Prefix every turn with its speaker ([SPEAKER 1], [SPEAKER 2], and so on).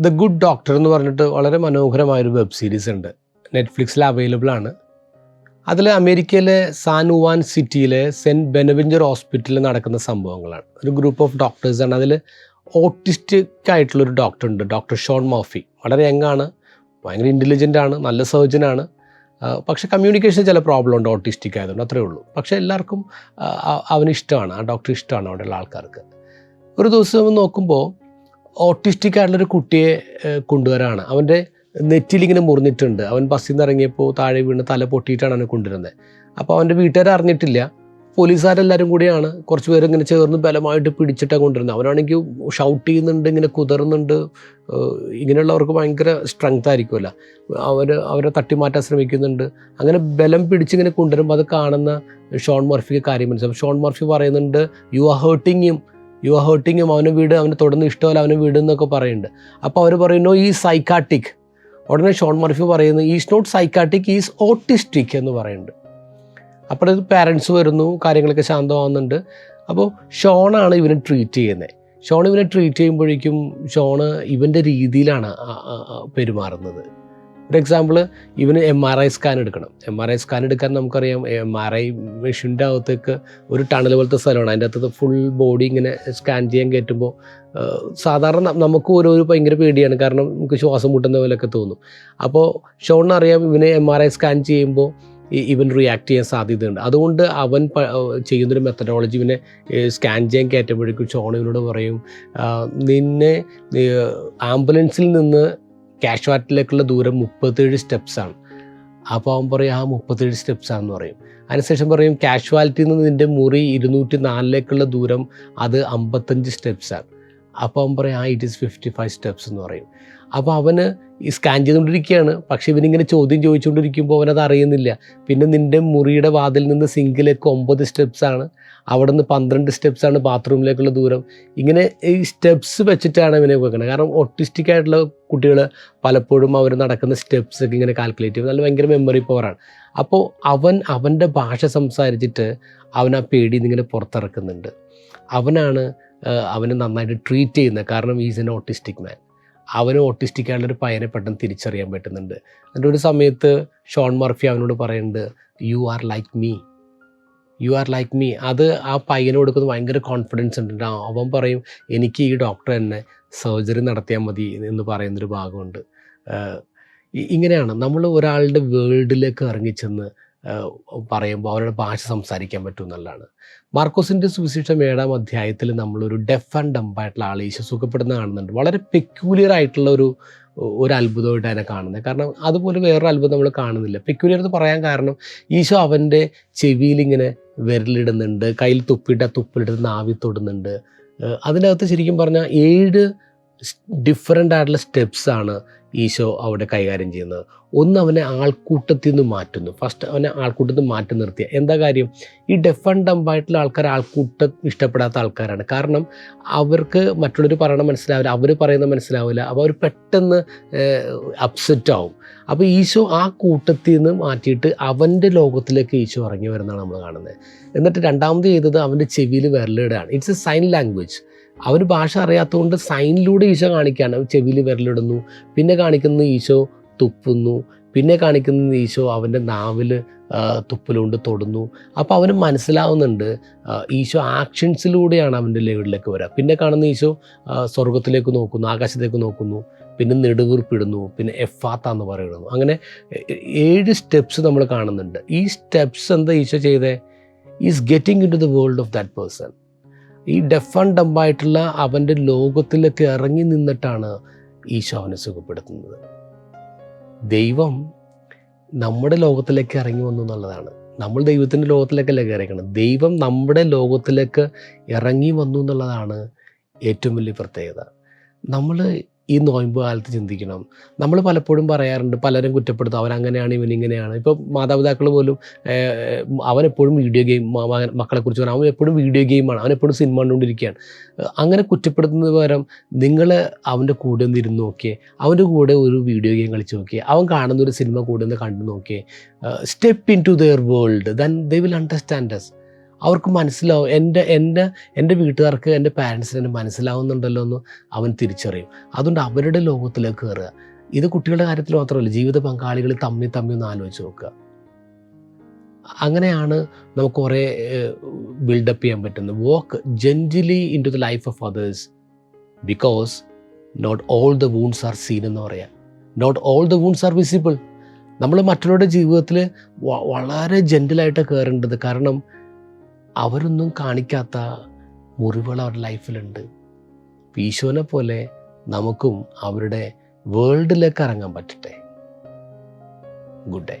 [SPEAKER 1] The good doctor എന്ന് പറഞ്ഞിട്ട് വളരെ മനോഹരമായൊരു വെബ് സീരീസ് ഉണ്ട്. നെറ്റ്ഫ്ലിക്സിൽ അവൈലബിൾ ആണ്. അതിൽ അമേരിക്കയിലെ സാനുവാൻ സിറ്റിയിലെ സെന്റ് ബെനവെഞ്ചർ ഹോസ്പിറ്റലിൽ നടക്കുന്ന സംഭവങ്ങളാണ്. ഒരു ഗ്രൂപ്പ് ഓഫ് ഡോക്ടേഴ്സാണ് അതിൽ ഓട്ടിസ്റ്റിക് ആയിട്ടുള്ളൊരു ഡോക്ടർ ഉണ്ട്. ഡോക്ടർ ഷോൺ മോഫി വളരെ യങ്ങാണ് ഭയങ്കര ഇന്റലിജന്റ് ആണ്. നല്ല സർജനാണ് പക്ഷെ കമ്മ്യൂണിക്കേഷൻ ചില പ്രോബ്ലം ഉണ്ട്. ഓട്ടിസ്റ്റിക് ആയതുകൊണ്ട് അത്രയേ ഉള്ളൂ. പക്ഷേ എല്ലാവർക്കും ആ, ആ- അവന് ഇഷ്ടമാണ്. ആ ഡോക്ടർ ഇഷ്ടമാണ് അവിടെയുള്ള ആൾക്കാർക്ക്. ഒരു ദിവസം നോക്കുമ്പോൾ ഓട്ടിസ്റ്റിക് ആയിട്ടുള്ളൊരു കുട്ടിയെ കൊണ്ടുവരാണ്. അവന്റെ നെറ്റിലിങ്ങനെ മുറിഞ്ഞിട്ടുണ്ട്. അവൻ ബസ്സിൽ നിന്ന് ഇറങ്ങിയപ്പോൾ താഴെ വീണ് തല പൊട്ടിയിട്ടാണ് അവനെ കൊണ്ടുവരുന്നത്. അപ്പോൾ അവന്റെ വീട്ടുകാർ അറിഞ്ഞിട്ടില്ല പോലീസുകാരെല്ലാവരും കൂടിയാണ് കുറച്ച് പേര് ഇങ്ങനെ ചേർന്ന് ബലമായിട്ട് പിടിച്ചിട്ടാണ് കൊണ്ടുവരുന്നത്. അവനാണെങ്കിൽ ഷൗട്ട് ചെയ്യുന്നുണ്ട് ഇങ്ങനെ കുതറുന്നുണ്ട്. ഇങ്ങനെയുള്ളവർക്ക് ഭയങ്കര സ്ട്രെങ്ത് ആയിരിക്കുമല്ലോ. അവർ അവരെ തട്ടിമാറ്റാൻ ശ്രമിക്കുന്നുണ്ട്. അങ്ങനെ ബലം പിടിച്ചിങ്ങനെ കൊണ്ടുവരുമ്പോൾ അത് കാണുന്ന ഷോൺ മർഫിക്ക് കാര്യം മനസ്സിലാവും ഷോൺ മർഫി പറയുന്നുണ്ട് you are hurting you are ഹേർട്ടിങ്ങും അവനെ വീട് അവന് തുടർന്ന് ഇഷ്ടമല്ല അവനെ വീട് എന്നൊക്കെ പറയുന്നുണ്ട്. അപ്പോൾ അവർ പറയുന്നു ഈ സൈക്കാട്ടിക് ഉടനെ ഷോൺ മർഫി പറയുന്നു is not psychotic is autistic എന്ന് പറയുന്നുണ്ട്. അപ്പോൾ പാരൻസ് വരുന്നു കാര്യങ്ങളൊക്കെ ശാന്തമാവുന്നുണ്ട്. അപ്പോൾ ഷോണാണ് ഇവനെ ട്രീറ്റ് ചെയ്യുന്നത് ഷോൺ ഇവനെ ട്രീറ്റ് ചെയ്യുമ്പോഴേക്കും ഷോണ് ഇവന്റെ രീതിയിലാണ് പെരുമാറുന്നത്. ഒരു എക്സാമ്പിൾ ഇവന് എം ആർ ഐ സ്കാൻ എടുക്കണം. എം ആർ ഐ സ്കാൻ എടുക്കാൻ നമുക്കറിയാം എം ആർ ഐ മെഷീന്റെ അകത്തേക്ക് ഒരു ടണൽ പോലത്തെ സ്ഥലമാണ്. അതിന്റെ അകത്ത് ഫുൾ ബോഡി ഇങ്ങനെ സ്കാൻ ചെയ്യാൻ കയറ്റുമ്പോൾ സാധാരണ നമുക്ക് ഓരോ ഭയങ്കര പേടിയാണ്. കാരണം നമുക്ക് ശ്വാസം മുട്ടുന്ന പോലെയൊക്കെ തോന്നും. അപ്പോൾ ഷോണിന് അറിയാം ഇവന് എം ആർ ഐ സ്കാൻ ചെയ്യുമ്പോൾ ഇവൻ റിയാക്ട് ചെയ്യാൻ സാധ്യതയുണ്ട്. അതുകൊണ്ട് അവൻ ചെയ്യുന്നൊരു മെത്തഡോളജി ഇവനെ സ്കാൻ ചെയ്യാൻ കയറ്റുമ്പോഴേക്കും ഷോൺ പറയും നിന്നെ ആംബുലൻസിൽ നിന്ന് കാഷ്വാലിറ്റിയിലേക്കുള്ള ദൂരം മുപ്പത്തേഴ് സ്റ്റെപ്സാണ് അപ്പോൾ അവൻ പറയും ആ മുപ്പത്തേഴ് സ്റ്റെപ്സാണെന്ന് പറയും. അതിനുശേഷം പറയും കാഷ്വാലിറ്റിയിൽ നിന്ന് നിന്റെ മുറി ഇരുന്നൂറ്റി നാലിലേക്കുള്ള ദൂരം അത് അമ്പത്തഞ്ച് സ്റ്റെപ്സാണ് അപ്പോൾ അവൻ പറയും ആ it is fifty five steps എന്ന് പറയും. അപ്പോൾ അവന് സ്കാൻ ചെയ്തുകൊണ്ടിരിക്കുകയാണ്. പക്ഷേ ഇവനിങ്ങനെ ചോദ്യം ചോദിച്ചുകൊണ്ടിരിക്കുമ്പോൾ അവനത് അറിയുന്നില്ല. പിന്നെ നിന്റെ മുറിയുടെ വാതിൽ നിന്ന് സിങ്കിലേക്ക് ഒമ്പത് സ്റ്റെപ്സാണ് അവിടെ നിന്ന് പന്ത്രണ്ട് സ്റ്റെപ്സാണ് ബാത്റൂമിലേക്കുള്ള ദൂരം. ഇങ്ങനെ ഈ സ്റ്റെപ്സ് വെച്ചിട്ടാണ് ഇവനെ വെക്കുന്നത് കാരണം ഒട്ടിസ്റ്റിക് ആയിട്ടുള്ള കുട്ടികൾ പലപ്പോഴും അവർ നടക്കുന്ന സ്റ്റെപ്സ് ഒക്കെ ഇങ്ങനെ കാൽക്കുലേറ്റ് ചെയ്യും. നല്ല ഭയങ്കര മെമ്മറി പവറാണ് അപ്പോൾ അവൻ അവന്റെ ഭാഷ സംസാരിച്ചിട്ട് അവൻ ആ പേടി ഇങ്ങനെ പുറത്തിറക്കുന്നുണ്ട്. അവനാണ് അവനെ നന്നായിട്ട് ട്രീറ്റ് ചെയ്യുന്നത്. കാരണം ഈസ് എൻ ഓട്ടിസ്റ്റിക് മാൻ അവന് ഓട്ടിസ്റ്റിക് ആയിട്ടുള്ളൊരു പയനെ പെട്ടെന്ന് തിരിച്ചറിയാൻ പറ്റുന്നുണ്ട്. എന്നിട്ട് ഒരു സമയത്ത് ഷോൺ മർഫി അവനോട് പറയുന്നുണ്ട് you are like me you are like me അത് ആ പയ്യനെ കൊടുക്കുന്ന ഭയങ്കര കോൺഫിഡൻസ് ഉണ്ട് അവൻ പറയും എനിക്ക് ഈ ഡോക്ടർ തന്നെ സർജറി നടത്തിയാൽ മതി എന്ന് പറയുന്നൊരു ഭാഗമുണ്ട്. ഇങ്ങനെയാണ് നമ്മൾ ഒരാളുടെ വേൾഡിലേക്ക് ഇറങ്ങിച്ചെന്ന് പറയുമ്പോൾ അവരുടെ ഭാഷ സംസാരിക്കാൻ പറ്റും എന്നുള്ളതാണ്. മാർക്കോസിന്റെ സുവിശേഷം ഏഴാം അധ്യായത്തിൽ നമ്മളൊരു ഡെഫ് ആൻഡ് ഡംപായിട്ടുള്ള ആൾ ഈശോ സുഖപ്പെടുന്ന കാണുന്നുണ്ട്. വളരെ പെക്യൂലിയർ ആയിട്ടുള്ള ഒരു ഒരു അത്ഭുതമായിട്ട് അതിനെ കാണുന്നത്. കാരണം അതുപോലെ വേറൊരു അത്ഭുതം നമ്മൾ കാണുന്നില്ല. പെക്യൂലിയർ എന്ന് പറയാൻ കാരണം ഈശോ അവന്റെ ചെവിയിൽ ഇങ്ങനെ വിരലിടുന്നുണ്ട് കയ്യിൽ തുപ്പിയിട്ട് തുപ്പിലിട്ട് നാവി തൊടുന്നുണ്ട്. അതിനകത്ത് ശരിക്കും പറഞ്ഞാൽ ഏഴ് ഡിഫറെന്റ് ആയിട്ടുള്ള സ്റ്റെപ്സാണ് ഈശോ അവിടെ കൈകാര്യം ചെയ്യുന്നത് ഒന്ന് അവനെ ആൾക്കൂട്ടത്തിൽ നിന്ന് മാറ്റുന്നു. ഫസ്റ്റ് അവനെ ആൾക്കൂട്ടത്തിൽ നിന്ന് മാറ്റി നിർത്തിയ. എന്താ കാര്യം? ഈ ഡെഫ് ആൻഡ് ഡംബായിട്ടുള്ള ആൾക്കാർ ആൾക്കൂട്ടം ഇഷ്ടപ്പെടാത്ത ആൾക്കാരാണ്. കാരണം അവർക്ക് മറ്റുള്ളവർ പറയണ മനസ്സിലാവില്ല. അവർ പറയുന്നത് മനസ്സിലാവില്ല. അപ്പോൾ അവർ പെട്ടെന്ന് അപ്സെറ്റ് ആവും. അപ്പോൾ ഈശോ ആ കൂട്ടത്തിൽ നിന്ന് മാറ്റിയിട്ട് അവന്റെ ലോകത്തിലേക്ക് ഈശോ ഇറങ്ങി വരുന്നതാണ് നമ്മൾ കാണുന്നത്. എന്നിട്ട് രണ്ടാമത് ചെയ്തത് അവന്റെ ചെവിയിൽ വിരലിടുകയാണ് ഇറ്റ്സ് എ സൈൻ ലാംഗ്വേജ് അവന് ഭാഷ അറിയാത്തതുകൊണ്ട് സൈനിലൂടെ ഈശോ കാണിക്കുകയാണ് ചെവിയിൽ വിരലിടുന്നു പിന്നെ കാണിക്കുന്ന ഈശോ തുപ്പുന്നു പിന്നെ കാണിക്കുന്ന ഈശോ അവന്റെ നാവിൽ തുപ്പിലുകൊണ്ട് തൊടുന്നു. അപ്പോൾ അവന് മനസ്സിലാവുന്നുണ്ട് ഈശോ ആക്ഷൻസിലൂടെയാണ് അവന്റെ ലെവലിലേക്ക് വരിക പിന്നെ കാണുന്ന ഈശോ സ്വർഗത്തിലേക്ക് നോക്കുന്നു ആകാശത്തേക്ക് നോക്കുന്നു പിന്നെ നെടുവീർപ്പിടുന്നു പിന്നെ എഫാത്ത എന്ന് പറയുന്നു. അങ്ങനെ ഏഴ് സ്റ്റെപ്സ് നമ്മൾ കാണുന്നുണ്ട്. ഈ സ്റ്റെപ്സ് എന്താ ഈശോ ചെയ്തേ? Is getting into the world of that person ഈ ഡെഫ് ആൻഡ് ഡംബായിട്ടുള്ള അവന്റെ ലോകത്തിലേക്ക് ഇറങ്ങി നിന്നിട്ടാണ് ഈശോ അവനെ സുഖപ്പെടുത്തുന്നത്. ദൈവം നമ്മുടെ ലോകത്തിലേക്ക് ഇറങ്ങി വന്നു എന്നുള്ളതാണ്. നമ്മൾ ദൈവത്തിന്റെ ലോകത്തിലേക്കല്ല കയറിയിരിക്കണം ദൈവം നമ്മുടെ ലോകത്തിലേക്ക് ഇറങ്ങി വന്നു എന്നുള്ളതാണ് ഏറ്റവും വലിയ പ്രത്യേകത. നമ്മൾ ഈ നോയമ്പ് കാലത്ത് ചിന്തിക്കണം. നമ്മൾ പലപ്പോഴും പറയാറുണ്ട് പലരും കുറ്റപ്പെടുത്തും അവൻ അങ്ങനെയാണ് ഇവൻ ഇങ്ങനെയാണ് ഇപ്പോൾ മാതാപിതാക്കൾ പോലും അവനെപ്പോഴും വീഡിയോ ഗെയിം മക്കളെ കുറിച്ച് പറയാം. അവൻ എപ്പോഴും വീഡിയോ ഗെയിമാണ് അവൻ എപ്പോഴും സിനിമ കണ്ടുകൊണ്ടിരിക്കുകയാണ്. അങ്ങനെ കുറ്റപ്പെടുത്തുന്നത് പകരം നിങ്ങൾ അവന്റെ കൂടെ ഒന്ന് ഇരുന്ന് നോക്കിയേ. അവന്റെ കൂടെ ഒരു വീഡിയോ ഗെയിം കളിച്ച് നോക്കിയേ. അവൻ കാണുന്ന ഒരു സിനിമ കൂടെ ഒന്ന് കണ്ടു നോക്കിയേ. Step into their world then they will understand us അവർക്ക് മനസ്സിലാവും. എന്റെ എന്റെ എന്റെ വീട്ടുകാർക്ക് എന്റെ പാരൻസിന് എന്നെ മനസ്സിലാവുന്നുണ്ടല്ലോ എന്ന് അവൻ തിരിച്ചറിയും. അതുകൊണ്ട് അവരുടെ ലോകത്തിലേക്ക് കയറുക. ഇത് കുട്ടികളുടെ കാര്യത്തിൽ മാത്രമല്ല ജീവിത പങ്കാളികൾ തമ്മി തമ്മിൽ ഒന്ന് ആലോചിച്ച് നോക്കുക. അങ്ങനെയാണ് നമുക്ക് കുറേ ബിൽഡപ്പ് ചെയ്യാൻ പറ്റുന്നത്. Walk gently into the life of others because not all the wounds are seen എന്ന് പറയാം. Not all the wounds are visible നമ്മൾ മറ്റുള്ളവരുടെ ജീവിതത്തിൽ വളരെ ജെന്റിലായിട്ട് കയറേണ്ടത് കാരണം അവരൊന്നും കാണിക്കാത്ത മുറിവുകൾ അവരുടെ ലൈഫിലുണ്ട്. ഈശോനെ പോലെ നമുക്കും അവരുടെ വേൾഡിലേക്ക് ഇറങ്ങാൻ പറ്റട്ടെ. Good day